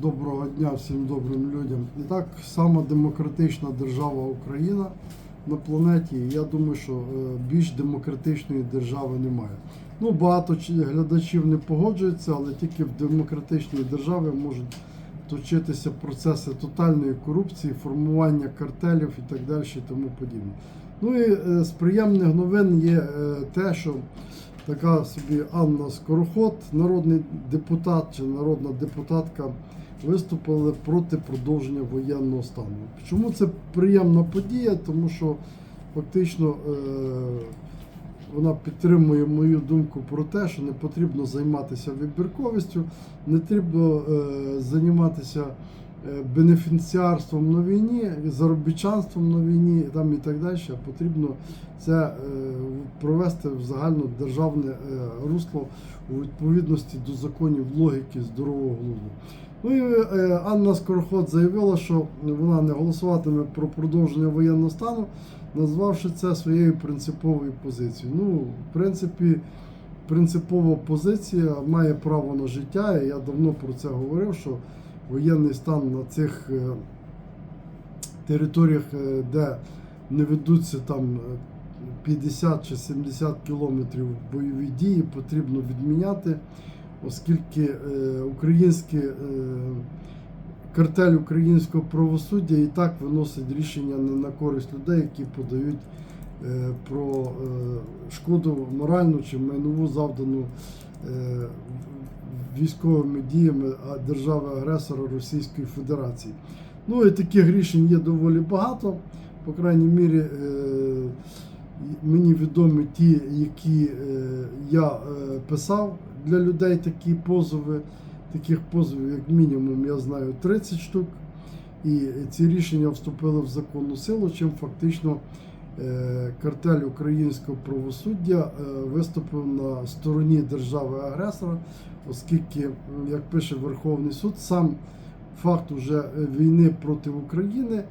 Доброго дня всім добрим людям. І так, сама демократична держава Україна на планеті. Я думаю, що е, більш демократичної держави немає. Ну, багато глядачів не погоджуються, але тільки в демократичній державі можуть точитися процеси тотальної корупції, формування картелів і так далі, і тому подібне. Ну і е, з приємних новин є е, те, що така собі Анна Скороход, народний депутат чи народна депутатка, виступили проти продовження воєнного стану. Чому це приємна подія? Тому що фактично е, вона підтримує мою думку про те, що не потрібно займатися вибірковістю, не потрібно е, займатися е, бенефіціарством на війні, заробітчанством на війні там і так далі. Потрібно це е, провести в загальнодержавне е, русло у відповідності до законів логіки здорового глузду. Ну і е, Анна Скороход заявила, що вона не голосуватиме про продовження воєнного стану, назвавши це своєю принциповою позицією. Ну, в принципі, принципова позиція має право на життя, і я давно про це говорив, що воєнний стан на цих е, територіях, е, де не ведуться там е, 50 чи 70 кілометрів бойові дії, потрібно відміняти, оскільки е, українські е, картель українського правосуддя і так виносить рішення не на користь людей, які подають е, про шкоду моральну чи майнову завдану військовими діями держави-агресора Російської Федерації. Ну і таких рішень є доволі багато. По крайній мірі, мені відомі ті, які я писав для людей такі позови. Таких позовів, як мінімум, я знаю 30 штук. І ці рішення вступили в законну силу, чим фактично е, картель українського правосуддя е, виступив на стороні держави-агресора, оскільки, як пише Верховний суд, сам факт уже е, війни проти України,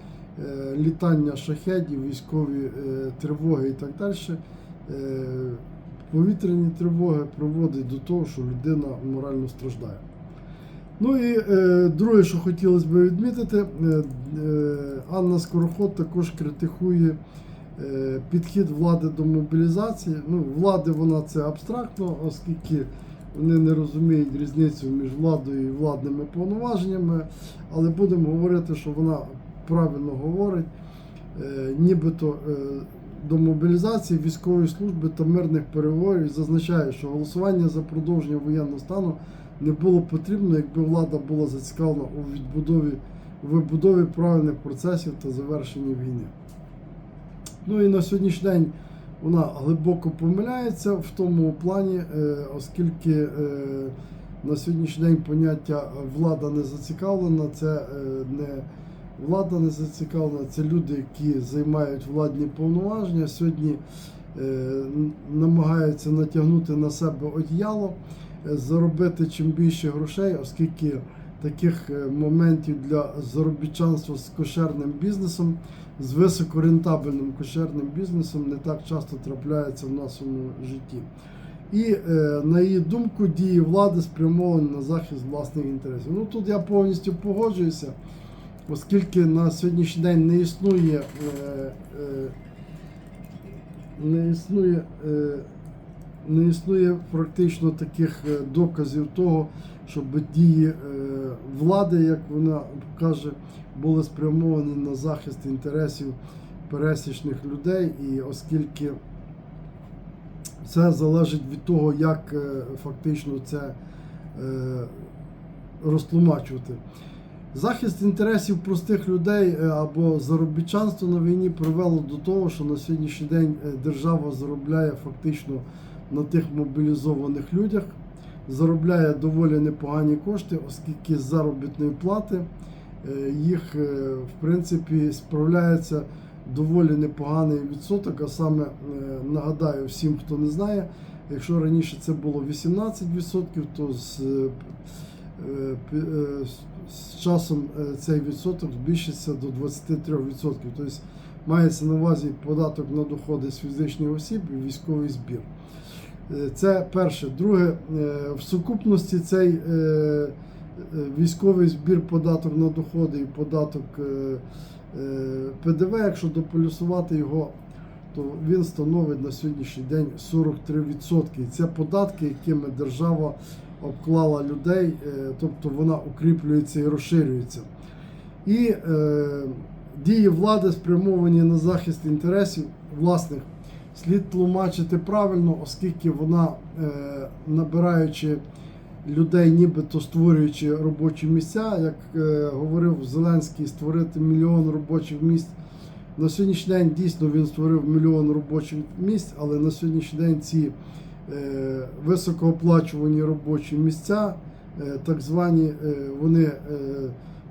літання шахедів, військові тривоги і так далі, повітряні тривоги приводить до того, що людина морально страждає. Ну і е, друге, що хотілося б відмітити, е, е, Анна Скороход також критикує е, підхід влади до мобілізації. Ну, влади вона це абстрактно, оскільки вони не розуміють різницю між владою і владними повноваженнями, але будемо говорити, що вона правильно говорить, е, нібито е, до мобілізації, військової служби та мирних переговорів зазначає, що голосування за продовження воєнного стану не було потрібно, якби влада була зацікавлена у відбудові вибудові правильних процесів та завершенні війни. Ну і на сьогоднішній день вона глибоко помиляється в тому плані, е, оскільки е, на сьогоднішній день поняття влада не зацікавлена, це е, не влада не зацікавлена, це люди, які займають владні повноваження. Сьогодні е, намагаються натягнути на себе одіяло, е, заробити чим більше грошей, оскільки таких е, моментів для заробітчанства з кошерним бізнесом, з високорентабельним кошерним бізнесом не так часто трапляється в нашому житті. І е, на її думку, дії влади спрямовані на захист власних інтересів. Ну тут я повністю погоджуюся, оскільки на сьогоднішній день не існує, е, е, не існує, е, не існує практично таких доказів того, щоб дії влади, як вона каже, були спрямовані на захист інтересів пересічних людей, і оскільки це залежить від того, як фактично це розтлумачувати. Захист інтересів простих людей е, або заробітчанство на війні привело до того, що на сьогоднішній день е, держава заробляє фактично на тих мобілізованих людях, заробляє доволі непогані кошти, оскільки з заробітної плати е, їх в принципі справляється доволі непоганий відсоток. А саме нагадаю всім, хто не знає, якщо раніше це було 18%, то з, з часом е, цей відсоток збільшиться до 23%. Тобто мається на увазі податок на доходи з фізичних осіб і військовий збір. Е, Це перше. Друге, е, в сукупності цей е, військовий збір податок на доходи і податок е, е, ПДВ, якщо дополюсувати його, то він становить на сьогоднішній день 43%. І це податки, якими держава обклала людей, е, тобто вона укріплюється і розширюється. І е, дії влади спрямовані на захист інтересів власних слід тлумачити правильно, оскільки вона, е, набираючи людей, нібито створюючи робочі місця, як е, говорив Зеленський, створити мільйон робочих місць. На сьогоднішній день дійсно він створив мільйон робочих місць, але на сьогоднішній день ці високооплачувані робочі місця, е, так звані, е, вони е,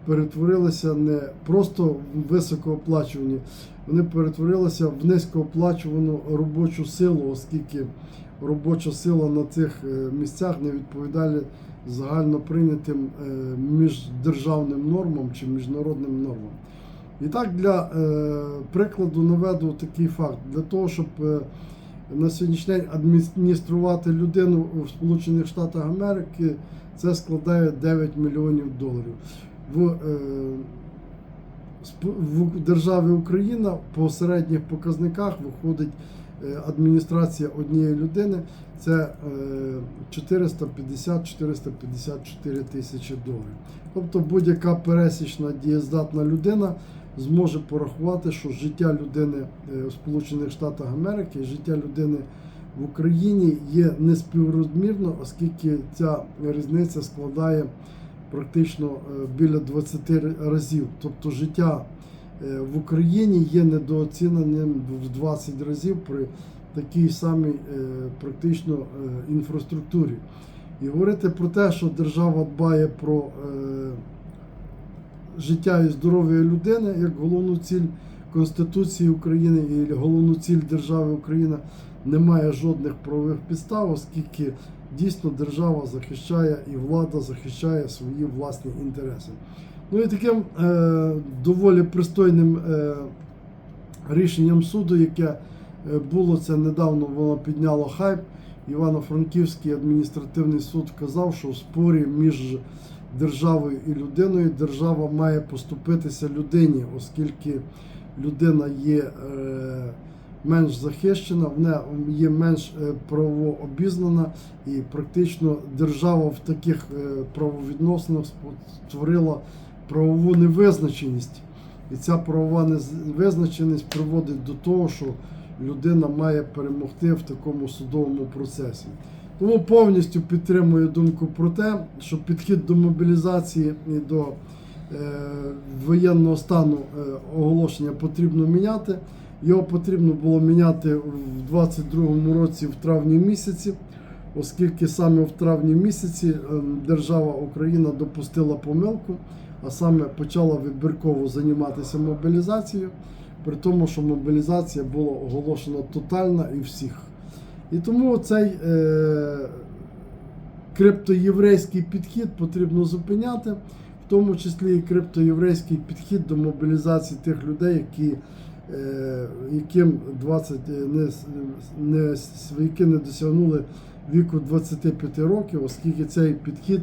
перетворилися не просто в високооплачувані, вони перетворилися в низькооплачувану робочу силу, оскільки робоча сила на цих е, місцях не відповідає загально прийнятим е, міждержавним нормам чи міжнародним нормам. І так, для е, прикладу наведу такий факт. Для того, щоб е, на сьогоднішній день адмініструвати людину у Сполучених Штатах Америки, це складає 9 мільйонів доларів. В, е, в державі Україна по середніх показниках виходить е, адміністрація однієї людини це е, 450-454 тисячі доларів. Тобто будь-яка пересічна дієздатна людина зможе порахувати, що життя людини е, в Сполучених Штатах Америки життя людини в Україні є неспіврозмірно, оскільки ця різниця складає практично е, біля 20 разів. Тобто життя е, в Україні є недооціненим в 20 разів при такій самій практично інфраструктурі. І говорити про те, що держава дбає про життя і здоров'я людини як головну ціль Конституції України і головну ціль держави Україна немає жодних правових підстав, оскільки дійсно держава захищає і влада захищає свої власні інтереси. Ну і таким е, доволі пристойним е, рішенням суду, яке е, було це недавно, воно підняло хайп. Івано-Франківський адміністративний суд вказав, що в спорі між державою і людиною держава має поступитися людині, оскільки людина є е, менш захищена, вона є менш е, правообізнана, і практично держава в таких е, правовідносинах створила правову невизначеність. І ця правова невизначеність приводить до того, що людина має перемогти в такому судовому процесі. Тому повністю підтримую думку про те, що підхід до мобілізації і до е, воєнного стану е, оголошення потрібно міняти. Його потрібно було міняти в 22-му році в травні місяці, оскільки саме в травні місяці е, держава Україна допустила помилку, а саме почала вибірково займатися мобілізацією, при тому, що мобілізація була оголошена тотальна і всіх. І тому цей е, криптоєврейський підхід потрібно зупиняти, в тому числі і криптоєврейський підхід до мобілізації тих людей, які, е, яким 20, е, не, не, які не досягнули віку 25 років, оскільки цей підхід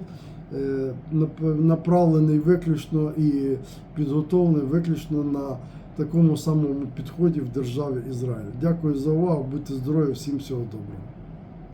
е, направлений виключно і підготовлений виключно на такому самому підході в державі Ізраїль. Дякую за увагу, будьте здорові, всім всього доброго.